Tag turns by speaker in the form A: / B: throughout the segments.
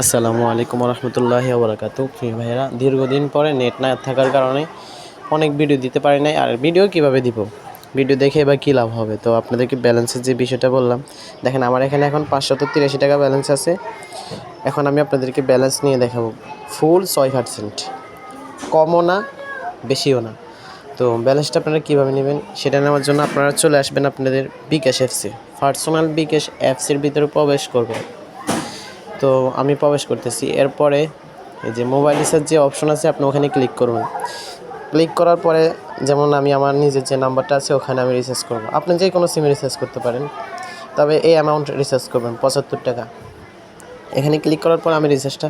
A: আসসালামু আলাইকুম রহমতুল্লাহি ওবরাকাতু। প্রিয় ভাইয়েরা, দীর্ঘদিন পরে নেট না থাকার কারণে অনেক ভিডিও দিতে পারি নাই। আর ভিডিও কীভাবে দিব? ভিডিও দেখে এবার কী লাভ হবে? তো আপনাদেরকে ব্যালেন্সের যে বিষয়টা বললাম, দেখেন আমার এখানে এখন পাঁচশত তিরাশি টাকা ব্যালেন্স আছে। এখন আমি আপনাদেরকে ব্যালেন্স নিয়ে দেখাবো। ফুল ছয় পার্সেন্ট কমও না, বেশিও না। তো ব্যালেন্সটা আপনারা কীভাবে নেবেন, সেটা নেওয়ার জন্য আপনারা চলে আসবেন আপনাদের বিকাশ অ্যাপসে পার্সোনাল বিকাশ অ্যাপসের ভিতরে প্রবেশ করবেন তো আমি প্রবেশ করতেছি। এরপরে এই যে মোবাইল রিচার্জ যে অপশন আছে, আপনি ওখানে ক্লিক করুন। ক্লিক করার পরে যেমন আমি আমার নিজের যে নাম্বারটা আছে, ওখানে আমি রিচার্জ করব। আপনি যে কোনো সিমে রিচার্জ করতে পারেন। তবে এই অ্যামাউন্ট রিচার্জ করবেন, পঁচাত্তর টাকা। এখানে ক্লিক করার পর আমি রিচার্জটা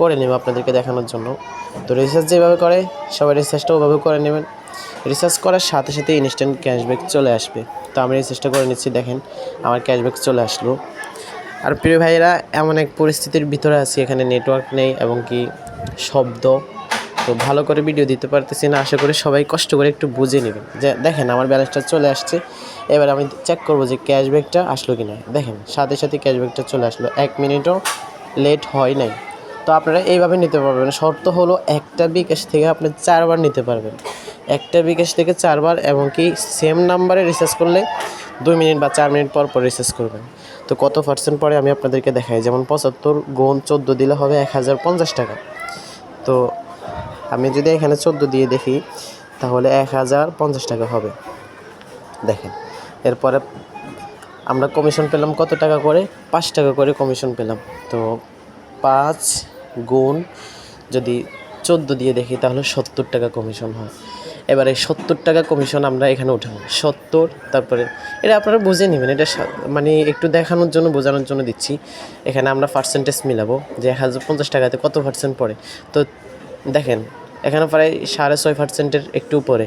A: করে নেব আপনাদেরকে দেখানোর জন্য। তো রিচার্জ যেভাবে করে, সবাই রিচার্জটা ওভাবে করে নেবেন। রিচার্জ করার সাথে সাথে ইনস্ট্যান্ট ক্যাশব্যাক চলে আসবে। তো আমি রিচার্জটা করে নিচ্ছি, দেখেন। আমার ক্যাশব্যাক চলে আসলো। আর প্রিয় ভাইয়েরা, এমন এক পরিস্থিতির ভিতরে আছি, এখানে নেটওয়ার্ক নেই এবং কি শব্দ। তো ভালো করে ভিডিও দিতে পারতেছি না, আশা করি সবাই কষ্ট করে একটু বুঝে নেবেন। যে দেখেন আমার ব্যালেন্সটা চলে আসছে, এবার আমি চেক করব যে ক্যাশব্যাকটা আসলো কি না দেখেন, সাথে সাথে ক্যাশব্যাকটা চলে আসলো, এক মিনিটও লেট হয় নাই। তো আপনারা এইভাবে নিতে পারবেন, শর্ত হলো একটা বিকাশ থেকে আপনি চারবার নিতে পারবেন। একটা বিকাশ থেকে চারবার এবং কি সেম নাম্বারে রিচার্জ করলে দুই মিনিট বা চার মিনিট পর পর রিচার্জ করবেন। তো কত পার্সেন্ট পরে আমি আপনাদেরকে দেখাই? যেমন পঁচাত্তর গুণ চোদ্দ দিলে হবে এক হাজার পঞ্চাশ টাকা। তো আমি যদি এখানে চোদ্দ দিয়ে দেখি, তাহলে এক হাজার পঞ্চাশ টাকা হবে। দেখেন, এরপরে আমরা কমিশন পেলাম কত টাকা করে? পাঁচ টাকা করে কমিশন পেলাম। তো পাঁচ গুণ যদি চোদ্দ দিয়ে দেখি, তাহলে সত্তর টাকা কমিশন হয়। এবারে সত্তর টাকা কমিশন আমরা এখানে উঠাবো। সত্তর, তারপরে এটা আপনারা বুঝে নেবেন, এটা মানে একটু দেখানোর জন্য, বোঝানোর জন্য দিচ্ছি। এখানে আমরা পার্সেন্টেজ মিলাবো, যে এক হাজার পঞ্চাশ টাকাতে কত পার্সেন্ট পড়ে? তো দেখেন এখানে প্রায় সাড়ে ছয় পার্সেন্টের একটু উপরে।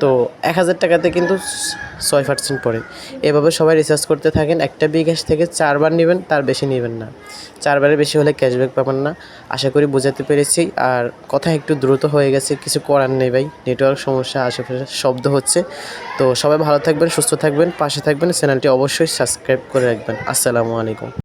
A: তো এক হাজার টাকাতে কিন্তু ছয় পার্সেন্ট পড়ে। এভাবে সবাই রিচার্জ করতে থাকেন। একটা বিকাশ থেকে চারবার নেবেন, তার বেশি নেবেন না। চারবারের বেশি হলে ক্যাশব্যাক পাবেন না। আশা করি বোঝাতে পেরেছি। আর কথা একটু দ্রুত হয়ে গেছে, কিছু করার নেই ভাই। নেটওয়ার্ক সমস্যা, আশেপাশে শব্দ হচ্ছে। তো সবাই ভালো থাকবেন, সুস্থ থাকবেন, পাশে থাকবেন। চ্যানেলটি অবশ্যই সাবস্ক্রাইব করে রাখবেন। আসসালামু আলাইকুম।